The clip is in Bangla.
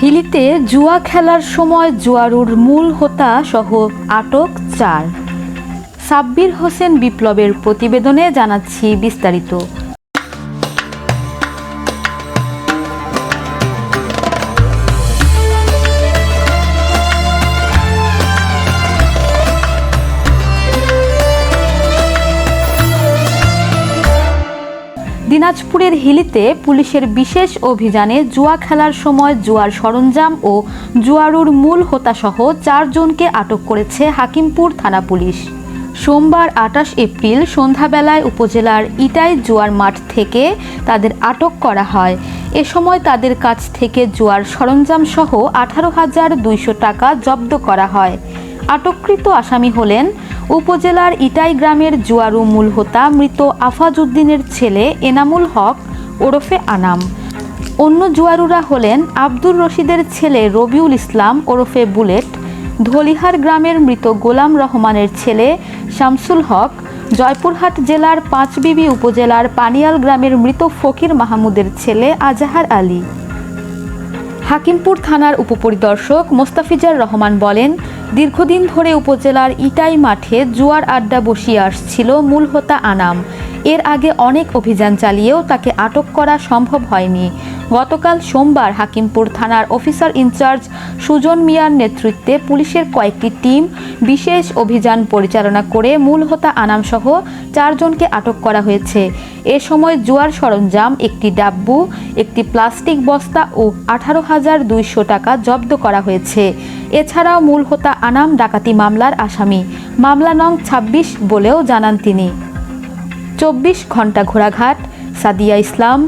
হিলিতে জুয়া খেলার সময় জুয়ারুর মূল হোতা সহ আটক চার। সাব্বির হোসেন বিপ্লবের প্রতিবেদনে জানাচ্ছি বিস্তারিত। দিনাজপুরের হিলিতে পুলিশের বিশেষ অভিযানে জুয়া খেলার সময় জুয়ার সরঞ্জাম ও জুয়ারুর মূল হোতাসহ চারজনকে আটক করেছে হাকিমপুর থানা পুলিশ। সোমবার আটাশ এপ্রিল সন্ধ্যাবেলায় উপজেলার ইটাই জুয়ার মাঠ থেকে তাদের আটক করা হয়। এ সময় তাদের কাছ থেকে জুয়ার সরঞ্জাম সহ আঠারো হাজার দুইশো টাকা জব্দ করা হয়। আটককৃত আসামি হলেন উপজেলার ইটাই গ্রামের জুয়ারু মূল হোতা মৃত আফাজউদ্দিনের ছেলে এনামুল হক ওরফে আনাম। অন্য জুয়ারুরা হলেন আব্দুর রশিদের ছেলে রবিউল ইসলাম ওরফে বুলেট, ধলিহার গ্রামের মৃত গোলাম রহমানের ছেলে শামসুল হক, জয়পুরহাট জেলার পাঁচবিবি উপজেলার পানিয়াল গ্রামের মৃত ফকির মাহমুদের ছেলে আজাহার আলী। হাকিমপুর থানার উপপরিদর্শক মোস্তাফিজার রহমান বলেন দীর্ঘদিন ধরে উপজেলার ইটাই মাঠে জুয়ার আড্ডা বসিয়ে আসছিল মূল হোতা আনাম। এর আগে অনেক অভিযান চালিয়েও তাকে আটক করা সম্ভব হয়নি। গতকাল সোমবার হাকিমপুর থানার অফিসার ইনচার্জ সুজন মিয়ার নেতৃত্বে পুলিশের কয়েকটি টিম বিশেষ অভিযান পরিচালনা করে মূল হোতা আনাম সহ চারজনকে আটক করা হয়েছে। এ সময় জুয়ার সরঞ্জাম, একটি ডাব্বু, একটি প্লাস্টিক বস্তা ও আঠারো হাজার দুইশো টাকা জব্দ করা হয়েছে। এছাড়াও মূল হোতা আনাম ডাকাতি মামলার আসামি, মামলা নং ছাব্বিশ বলেও জানান তিনি। চব্বিশ ঘণ্টা ঘোড়াঘাট, সাদিয়া ইসলাম